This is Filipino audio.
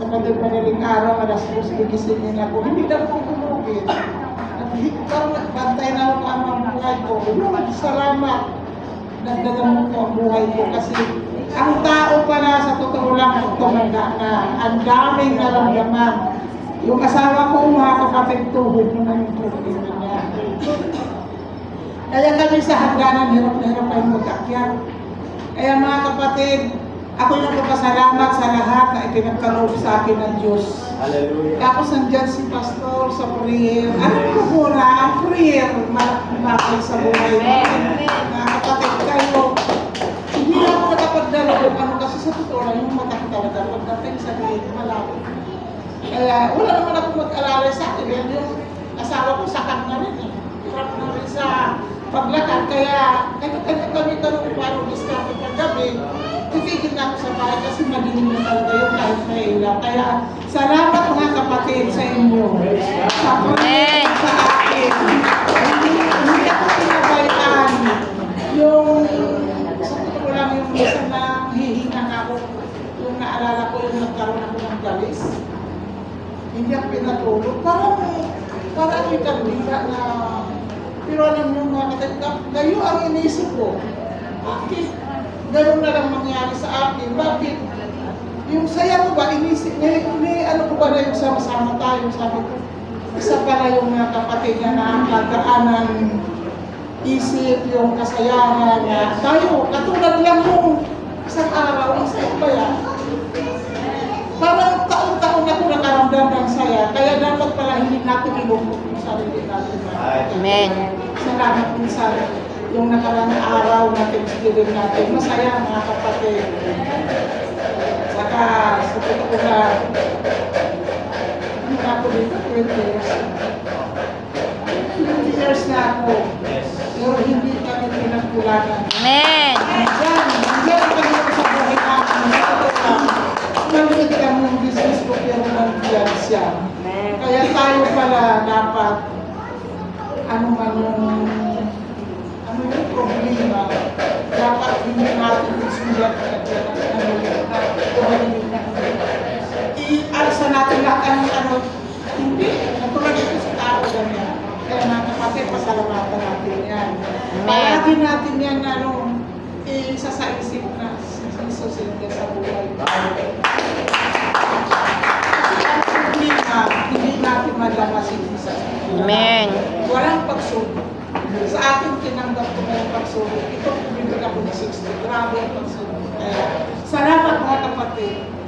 kapatid madaling araw, alas 2, gigisingin ako. Hindi na po kumugin. At ikaw nagbantay na ako ang mga buhay ko. Lord, salamat. Dagdagan mo po ang buhay ko kasi ang tao pala sa totoo lang ang tumanda na ang daming naramdaman. Yung asawa ko, mga kapatid, tuhod naman yung tuhod niya. Kaya kami sa hagdanan, hirap na hirap kayong mag-akyat. Kaya mga kapatid, ako yung nagpapasalamat sa lahat na ipinagkaloob sa akin ng Diyos. Hallelujah. Tapos nandyan si Pastor sa prayer. Ano ko muna, ang prayer, malaki sa buhay natin. Mga kapatid kayo, hindi na ako nakapagdala kung ano kasi sa totoo lang yung mata ko talaga. Pagdating sa grade, malaki. Kaya wala naman ako mag-alala sa akin. Yan yung asawa ko sakit na rin eh. Hirap na rin sa paglakad. Kaya kanya-kanya kami kasi madilim na talaga yung kahit may ilaw. Kaya salamat mga kapatid sa inyo. Sa prayer sa akin. Hindi, hindi ako pinabayaan. Yung sa totoo lang yung isa na hihinga ako. Yung naalala ko yung nagkaroon ako ng galis hindi ako pinatulog. Parang, parang may kandila na, pero alam niyo mga katagkap, kayo ang inisip ko. Bakit? Ganun na lang mangyari sa akin. Bakit? Yung saya ko ba, inisip, ni, ni ano ko ba na yung sama-sama tayo, sabi ko, isa pala yung mga kapatid na nakakaanan isip, yung kasayahan na tayo, katulad lang yung isang araw, isang ba yan? Parang taon-taon ako nakaramdam ng saya, kaya dapat pala hindi natin ilungkot yung sarili natin. Amen. Salamat minsan yung nakarang araw na Thanksgiving natin. Masaya mga kapatid. Saka sa totoo na, ano na ako dito, 20 years. 20 years na ako, Yes. pero hindi kami pinagkulangan. Amen. Yan, yan ang kanya sa buhay namin. Maliit lang yung business ko pero nandiyan siya. Kaya tayo pala dapat ano man yung problema dapat hindi natin isulat at ano i-alsa natin lahat ang ano hindi natulad ito sa tao ganyan kaya mga kapatid pasalamatan natin yan palagi natin yan ano isa sa isip na susunod sa buhay hindi natin malamas yung isa Amen. Walang pagsubok. Sa akin, tinanggap ko pagsubok. Ito, bibig ako ng 60. Grabe. Kaya, salamat mga kapatid.